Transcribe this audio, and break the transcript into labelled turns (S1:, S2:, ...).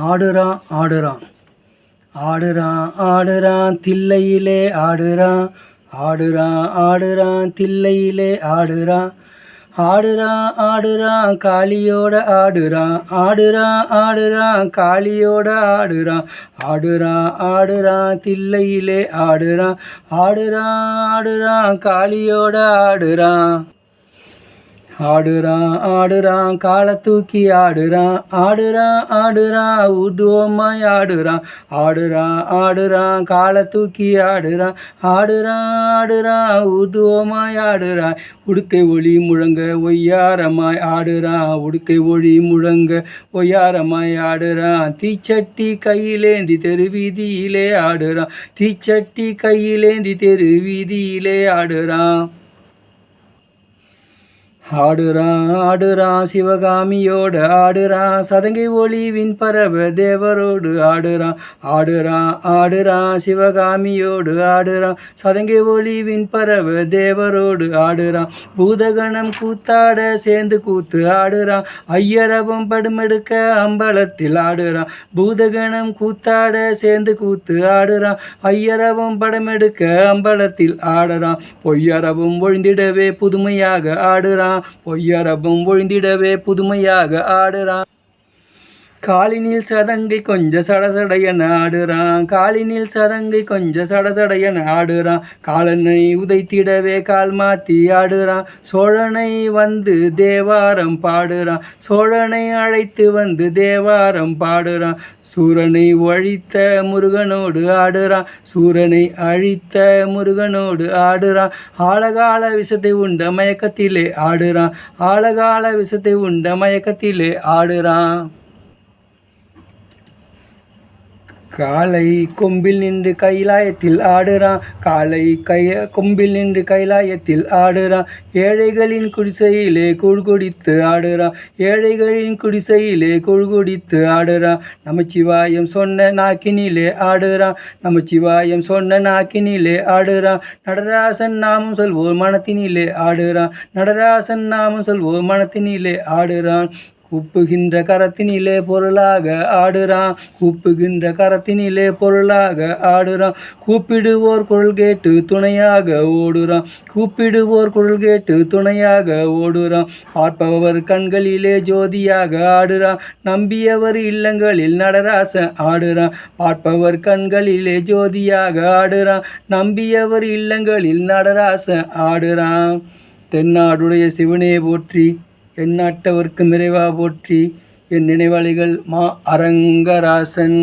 S1: ஆடுறான் ஆடுறான். ஆடுறான் ஆடுறான் தில்லையிலே ஆடுறான். ஆடுறான் ஆடுறான் தில்லையிலே ஆடுறான். ஆடுறான் ஆடுறான் காளியோட ஆடுறான். ஆடுறான் ஆடுறான் காளியோட ஆடுறான். ஆடுறான் ஆடுறான் தில்லையிலே ஆடுறான். ஆடுறான் ஆடுறான் காளியோட ஆடுறான். ஆடுறான் ஆடுறான் காலை தூக்கி ஆடுறான் ஆடுறான் ஆடுறான் ஊதுவமாய் ஆடுறான் ஆடுறான் ஆடுறான் காலை தூக்கி ஆடுறான் ஆடுறான் ஆடுறான் ஊதுவமாய் ஆடுறான் உடுக்கை ஒளி முழங்க ஒய்யாரமாய் ஆடுறான் உடுக்கை ஒளி முழங்க ஒய்யாரமாய் ஆடுறான் தீச்சட்டி கையிலேந்தி தெரு வீதியிலே ஆடுறான் தீச்சட்டி கையிலேந்தி தெரு வீதியிலே ஆடுறான் ஆடுரா ஆடுரா சிவகாமியோடு ஆடுரா சதங்கை ஒளிவின் பரவ தேவரோடு ஆடுரா ஆடுரா ஆடுரா சிவகாமியோடு ஆடுரா சதங்கை ஒளிவின் பரவ தேவரோடு ஆடுரா பூதகணம் கூத்தாட சேர்ந்து கூத்து ஆடுரா ஐயரவம் படுமெடுக்க அம்பலத்தில் ஆடுரா பூதகணம் கூத்தாட சேர்ந்து கூத்து ஆடுரா ஐயரவம் படமெடுக்க அம்பலத்தில் ஆடுறான் பொய்யரவும் ஒழிந்திடவே புதுமையாக ஆடுறான் பொய்யரபம் ஒழிந்திடவே புதுமையாக ஆடுறான். காலினில் சதங்கை கொஞ்ச சடசடையன ஆடுறான் காலினில் சதங்கை கொஞ்ச சடசடையன ஆடுறான் காலனை உதைத்திடவே கால் மாத்தி ஆடுறான். சோழனை வந்து தேவாரம் பாடுறான். சோழனை அழைத்து வந்து தேவாரம் பாடுறான். சூரனை ஒழித்த முருகனோடு ஆடுறான். சூரனை அழித்த முருகனோடு ஆடுறான். ஆழகால விஷத்தை உண்ட மயக்கத்திலே ஆடுறான். ஆழகால விஷத்தை உண்ட மயக்கத்திலே ஆடுறான். காலை கொம்பில் நின்று கைலாயத்தில் ஆடுறான். காலை கைய கொம்பில் நின்று கைலாயத்தில் ஆடுறான். ஏழைகளின் குடிசையிலே குழுகுடித்து ஆடுறான். ஏழைகளின் குடிசையிலே குழுகுடித்து ஆடுறான். நமச்சிவாயம் சொன்ன நாக்கினிலே ஆடுறான். நமச்சிவாயம் சொன்ன நாக்கினிலே ஆடுறான். நடராசன் நாமம் சொல்வோர் மனத்தினிலே ஆடுறான். நடராசன் நாமம் சொல்வோர் மனத்தினிலே ஆடுறான். உப்புகின்ற கரத்தினிலே பொருளாக ஆடுறான். கூப்புகின்ற கரத்தினிலே பொருளாக ஆடுறான். கூப்பிடுவோர் குரல் கேட்டு துணையாக ஓடுறான். கூப்பிடுவோர் குரல் கேட்டு துணையாக ஓடுறான். பார்ப்பவர் கண்களிலே ஜோதியாக ஆடுறான். நம்பியவர் இல்லங்களில் நடராச ஆடுறான். பார்ப்பவர் கண்களிலே ஜோதியாக ஆடுறான். நம்பியவர் இல்லங்களில் நடராச ஆடுறான். தென்னாடுடைய சிவனே போற்றி எந்நாட்டவர்க்கு நிறைவா போற்றி என் நினைவாளிகள் மா அரங்கராசன்